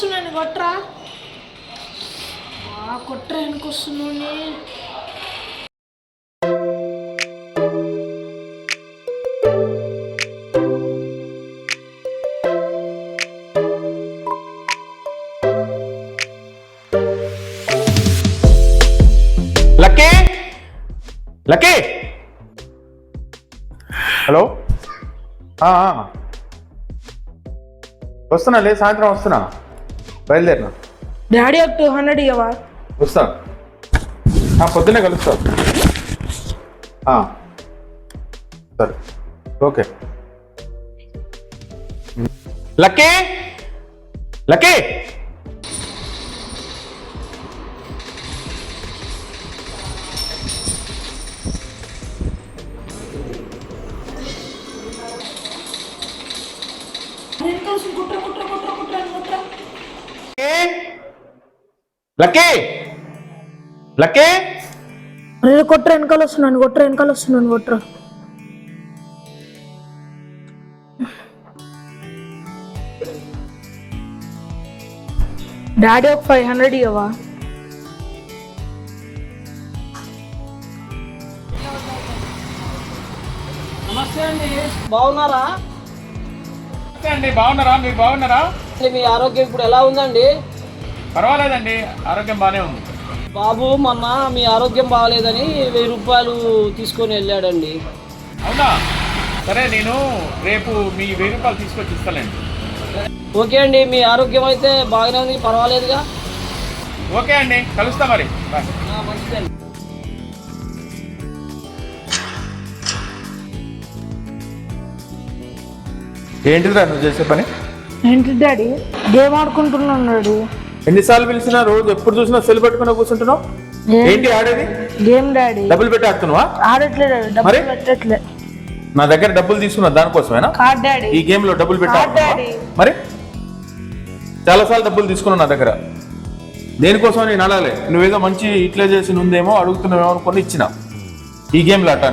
వస్తున్నాను కొట్రా. ఆ కొట్ర వెనక లక్కీ? లక్కీ? హలో? వస్తున్నా లేదు సాయంత్రం వస్తున్నా. బయలుదేరినా? డాడీ ఒక టూ హండ్రెడ్ ఇవ్వవా వస్తా. ఆ, పొద్దున్నే కలుస్తా. ఆ. సరే. ఓకే. లక్కీ! లక్కీ! వెనక వస్తుంది కుట్ర కుట్ర కుట్ర కుట్ర కుట్ర. లక్కీ? లక్కీ? అరే కొట్ర వెనకాల వస్తున్నాను కొట్ర వెనకాల వస్తున్నాను కొట్ర డాడీ ఒక ఫైవ్ హండ్రెడ్ ఇవ్వవా నమస్తే అండి బాగున్నారా? అండి బాగున్నారా? మీరు బాగున్నారా? అంటే మీ ఆరోగ్యం ఇప్పుడు ఎలా ఉందండి? పర్వాలేదండి ఆరోగ్యం బాగానే ఉంది. బాబు మొన్న మీ ఆరోగ్యం బాగాలేదని వెయ్యి రూపాయలు తీసుకొని వెళ్ళాడండి. అవునా? సరే నేను రేపు మీ వెయ్యి రూపాయలు తీసుకొచ్చి ఇస్తానండి ఓకే అండి మీ ఆరోగ్యం అయితే బాగానే ఉంది పర్వాలేదుగా? ఓకే అండి కలుస్తా మరి. మంచిదండి. ఏంటిదిరా నువ్వు చేసే పని? ఏంటి డాడీ? Game ఆడుకుంటున్నాను daddy. ఎన్నిసార్లు పిలిచినా రోజు ఎప్పుడు చూసినా సెల్ పట్టుకుని కూర్చుంటున్నావు? ఏంటి ఆడేది? Game daddy. డబ్బులు పెట్టి ఆడుతున్నావా ఆడట్లే డాడీ డబ్బులు? పెట్టట్లే. నా దగ్గర డబ్బులు తీసుకున్నా దానికోసమేనా? డాడీ. ఈ గేమ్లో డబ్బులు పెట్టి. మరి? చాలాసార్లు డబ్బులు తీసుకున్నా నా దగ్గర. దేనికోసం నేను అడగలే. నువ్వేదో మంచి యూటిలైజేషన్ ఉందేమో అడుగుతున్నావేమో అనుకుని ఇచ్చిన. ఈ గేమ్లో అట్ట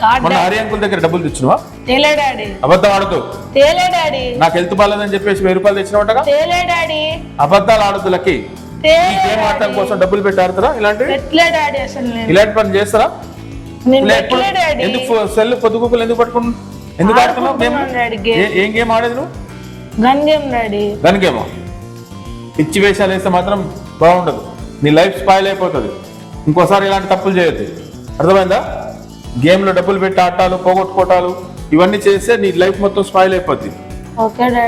కార్డ్ మొన్న డాడీ. హరి అంకుల్ దగ్గర డబ్బులు తెచ్చినవా? తేలే డాడీ. అబద్ధం ఆడుతూ తేలే డాడీ. నాకు హెల్త్ బాగాలేదని చెప్పేసి వెయ్యి రూపాయలు తెచ్చినట్టుగా తేలే డాడీ. అబద్ధాలు ఆడద్దు లక్కి. ఈ గేమ్ ఆడటం. కోసం డబ్బులు పెట్టి ఆడతారా డాడీ అసలు నేను. ఇలాంటి పని చేస్తారా? ఎందుకు సెల్ పొద్దుగుకులు ఎందుకు పట్టుకుని ఎందుకు ఆడుతున్నావు గేమ్. ఏం గేమ్ ఆడేది నువ్వు? Gun game daddy. Gun game? పిచ్చి వేషాలు వేస్తే మాత్రం బాగుండదు. నీ లైఫ్ స్పాయిల్ అయిపోతుంది. ఇంకోసారి ఇలాంటి తప్పులు చేయొద్దు. అర్థమైందా? గేమ్లో డబ్బులు పెట్టి ఆటాలు పోగొట్టుకోవటాలు ఇవన్నీ చేస్తే నీ లైఫ్ మొత్తం స్పాయిల్ అయిపోద్ది.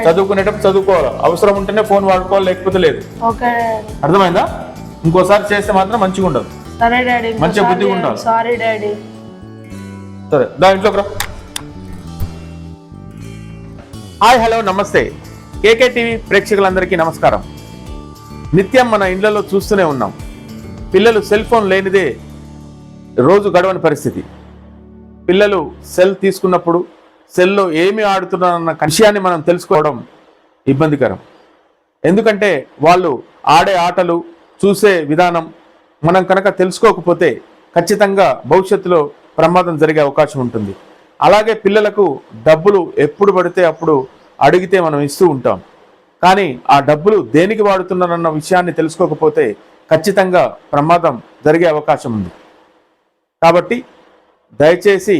చదువుకునేటప్పుడు చదువుకోవాలి. అవసరం ఉంటేనే ఫోన్ వాడుకోవాలి లేకపోతే లేదు. అర్థమైందా? ఇంకోసారి చేస్తే మాత్రం మంచిగా ఉండదు. సరే డాడీ మంచిగా బుద్ధిగా ఉండాలి. Sorry daddy. సరే దా ఇంట్లోకి రా. హాయ్ హలో నమస్తే. కేకే టీవీ ప్రేక్షకులందరికీ నమస్కారం. నిత్యం మన ఇళ్ళలో చూస్తూనే ఉన్నాం. పిల్లలు సెల్ ఫోన్ లేనిదే రోజు గడవని పరిస్థితి. పిల్లలు సెల్ తీసుకున్నప్పుడు సెల్లో ఏమి ఆడుతున్నారన్న విషయాన్ని మనం తెలుసుకోవడం ఇబ్బందికరం. ఎందుకంటే వాళ్ళు ఆడే ఆటలు చూసే విధానం మనం కనుక తెలుసుకోకపోతే ఖచ్చితంగా భవిష్యత్తులో ప్రమాదం జరిగే అవకాశం ఉంటుంది. అలాగే పిల్లలకు డబ్బులు ఎప్పుడు పడితే అప్పుడు అడిగితే మనం ఇస్తూ ఉంటాం. కానీ ఆ డబ్బులు దేనికి వాడుతున్నారన్న విషయాన్ని తెలుసుకోకపోతే ఖచ్చితంగా ప్రమాదం జరిగే అవకాశం ఉంది. కాబట్టి దయచేసి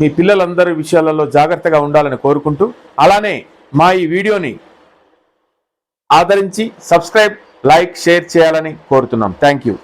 మీ పిల్లలందరి విషయాలలో జాగ్రత్తగా ఉండాలని కోరుకుంటూ అలానే మా ఈ వీడియోని ఆదరించి సబ్స్క్రైబ్ లైక్ షేర్ చేయాలని కోరుతున్నాం. Thank you.